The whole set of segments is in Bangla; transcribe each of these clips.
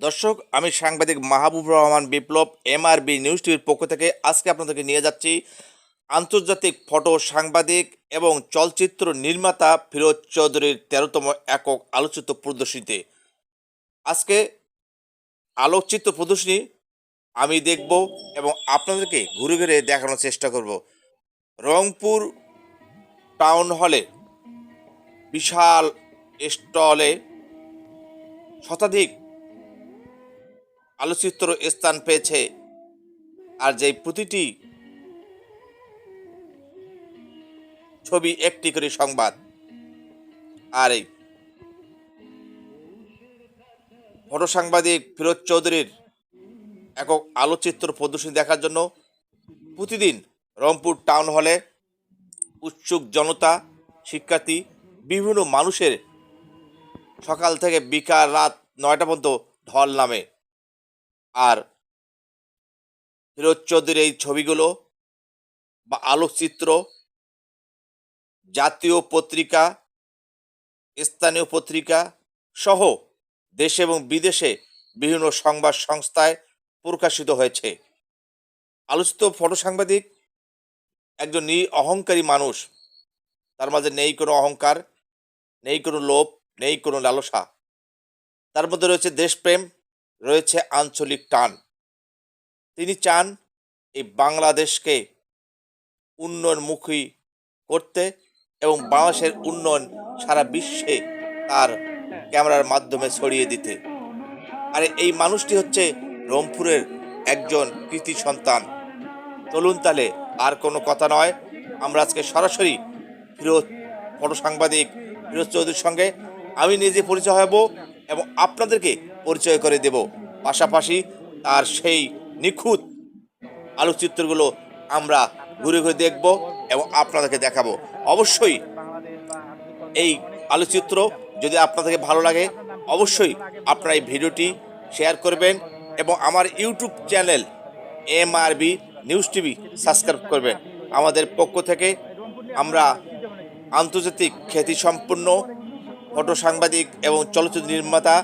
দর্শক, আমি সাংবাদিক মাহবুব রহমান বিপ্লব, এমআরবি নিউজ টিভির পক্ষ থেকে আজকে আপনাদেরকে নিয়ে যাচ্ছি আন্তর্জাতিক ফটো সাংবাদিক এবং চলচ্চিত্র নির্মাতা ফিরোজ চৌধুরীর তেরোতম একক আলোচিত প্রদর্শনীতে। আজকে আলোকচিত্র প্রদর্শনী আমি দেখব এবং আপনাদেরকে ঘুরে ঘুরে দেখানোর চেষ্টা করব। রংপুর টাউন হলে বিশাল স্টলে শতাধিক আলোচিত্র স্থান পেয়েছে। আর যে প্রতিটি ছবি একটি করে সংবাদ, আর এই ফটো সাংবাদিক ফিরোজ চৌধুরীর একক আলোচিত্র প্রদর্শনী দেখার জন্য প্রতিদিন রংপুর টাউন হলে উৎসুক জনতা, শিক্ষার্থী, বিভিন্ন মানুষের সকাল থেকে বিকাল রাত নয়টা পর্যন্ত ঢল নামে। আর চৌধুরীর এই ছবিগুলো বা আলোকচিত্র, জাতীয় পত্রিকা, স্থানীয় পত্রিকা সহ দেশে এবং বিদেশে বিভিন্ন সংবাদ সংস্থায় প্রকাশিত হয়েছে। আলোচিত ফটো সাংবাদিক একজন নি অহংকারী মানুষ। তার মাঝে নেই কোনো অহংকার, নেই কোনো লোভ, নেই কোনো লালসা। তার মধ্যে রয়েছে দেশপ্রেম রয়েছে আঞ্চলিক টান। তিনি চান এই বাংলাদেশকে উন্নয়নমুখী করতে এবং বাংলাদেশের উন্নয়ন সারা বিশ্বে তার ক্যামেরার মাধ্যমে ছড়িয়ে দিতে। আর এই মানুষটি হচ্ছে রংপুরের একজন কৃতি সন্তান। চলুন তাহলে আর কোনো কথা নয়। আমরা আজকে সরাসরি ফিরোজ, ফটো সাংবাদিক ফিরোজ চৌধুরীর সঙ্গে। আমি নিজে পরিচয় হব এবং আপনাদেরকে পরিচয় করে দেব। পাশাপাশি তার সেই নিখুঁত আলোকচিত্রগুলো আমরা ঘুরে ঘুরে দেখব এবং আপনাদেরকে দেখাবো। অবশ্যই এই আলোকচিত্র যদি আপনাদেরকে ভালো লাগে, অবশ্যই আপনারা এই ভিডিওটি শেয়ার করবেন এবং আমার YouTube channel M B news TV subscribe করবেন। আমাদের পক্ষ থেকে আমরা আন্তর্জাতিক খ্যাতিসম্পন্ন ফটো সাংবাদিক এবং চলচ্চিত্র নির্মাতা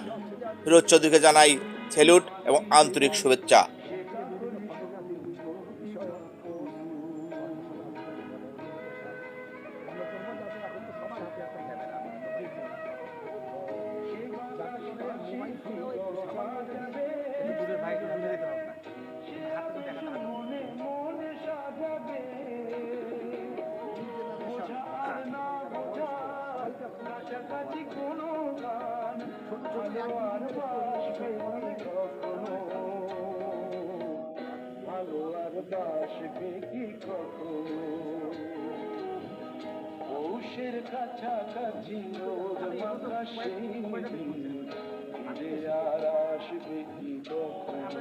ফিরোজ চৌধুরীকে জানাই স্যালুট এবং আন্তরিক শুভেচ্ছা। আর বাসবে কি কৌশের কাছাকাছি রোদ মাথা সেই ফিরে আর আসবে কি কখনো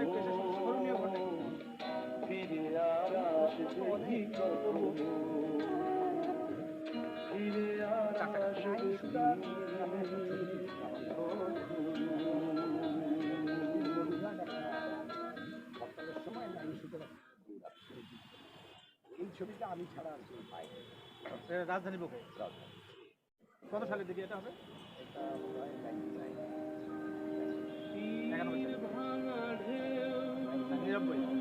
ছবিটা আমি ছাড়া আর কেউ পাই রাজধানী বুকে কত সালের দিকে এটা হবে। নিরানব্বই।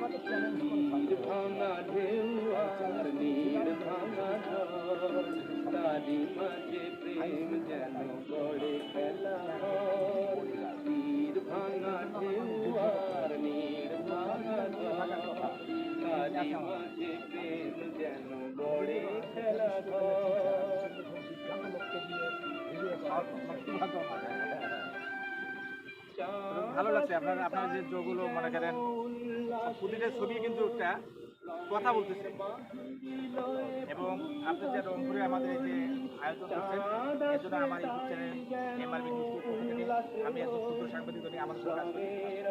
ভাঙা ঢেউ আর নীর ভাঙা ঝড় তারি মাঝে প্রেম যেন গড়ে খেলা তীর ভাঙা ঢেউ আর নীর ভাঙা ঝড় তারি মাঝে প্রেম যেন গড়ে খেলা ভালো লাগছে। আপনার আপনার যে যেগুলো মনে করেন, প্রতিটা ছবি কিন্তু একটা কথা বলতেছে। এবং আপনি যে রংপুরে আমাদের যে আয়োজন করছেন, এর জন্য আমার ইউটিউব চ্যানেল আমি একজন ছোট সাংবাদিক আমার করি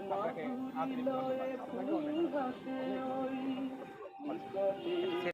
আপনাকে আন্তরিক।